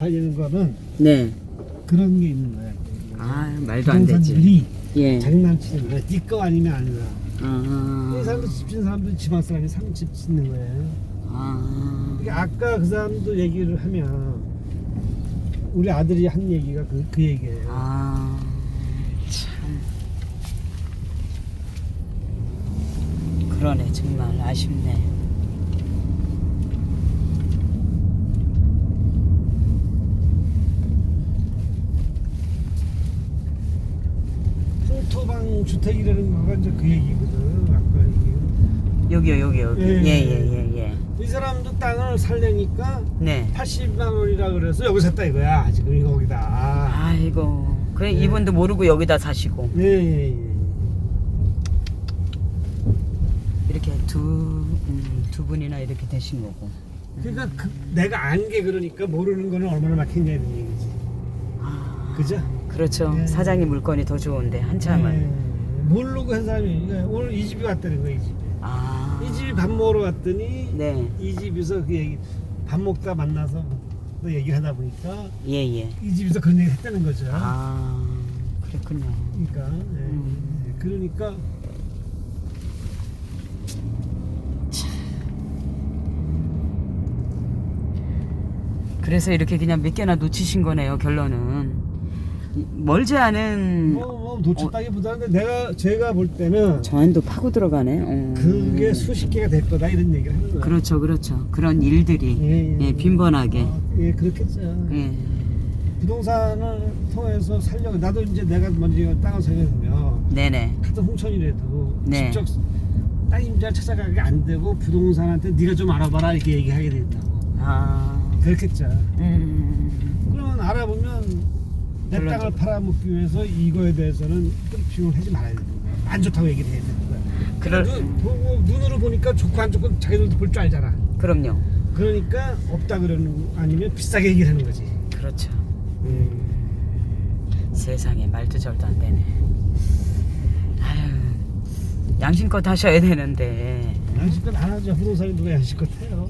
달리는 거는 네. 그런 게 있는 거야. 아, 말도 안 되지. 부동산들이 예. 장난치는 거야. 네거 아니면 아니다. 이 아. 사람들 집 짓는 사람들 지방 사람이 상집 짓는 거예요. 아. 그러니까 아까 그 사람도 얘기를 하면 우리 아들이 한 얘기가 그, 그 얘기예요. 아. 참. 그러네, 정말 아쉽네. 풍토방 주택이라는 거가 이제 그 얘기거든. 아까 얘기. 여기요, 여기, 여기. 예. 예, 예, 예, 예. 이 사람도 땅을 살려니까 네. 80만 원이라 그래서 여기 샀다 이거야. 지금 이거 거기다. 아이고. 그래, 네. 이분도 모르고 여기다 사시고. 예, 예, 예. 이렇게 두, 음, 두 분이나 이렇게 되신 거고. 그러니까 그, 내가 안 게 그러니까 모르는 거는 얼마나 막혔냐 이런 얘기지. 아. 그죠? 그렇죠. 네. 사장님 물건이 더 좋은데, 한참은. 예. 모르고 한 사람이 그러니까 오늘 이 집이 왔다는 거야 이 집에. 아. 이 집이 밥 먹으러 왔더니 네. 이 집에서 그 얘기 밥 먹다 만나서 또 얘기를 하다 보니까 예, 예. 이 집에서 그런 얘기 했다는 거죠. 아, 그랬군요. 그러니까 예. 음. 예. 그러니까 그래서 이렇게 그냥 몇 개나 놓치신 거네요, 결론은. 이- 멀지 않은 뭐, 뭐 놓쳤다기보다는 내가 제가 볼 때는 저 안도 파고 들어가네. 어. 그게 수십 개가 될 거다 이런 얘기를 하는 거야. 그렇죠, 그렇죠. 그런 일들이 예, 예, 빈번하게. 아, 예, 그렇겠죠. 예. 부동산을 통해서 살려고 나도 이제 내가 먼저 땅을 사게 되면 네네. 같은 홍천이라도 네. 직접 땅 임자를 찾아가기 안 되고 부동산한테 네가 좀 알아봐라 이렇게 얘기하게 된다고 아. 그렇겠죠. 음. 내 땅을 팔아먹기 위해서 이거에 대해서는 브리핑을 하지 말아야 되는 거야. 안 좋다고 얘기를 해야 되는 거야. 그럴 눈, 보고 눈으로 보니까 좋고 안 좋고 자기들도 볼 줄 알잖아. 그럼요. 그러니까 없다 그러는 거 아니면 비싸게 얘기를 하는 거지. 그렇죠. 예. 세상에 말도 절도 안 되네. 아유. 양심껏 하셔야 되는데. 양식껏 안 하죠. 부동산이 누가 양식껏 해요.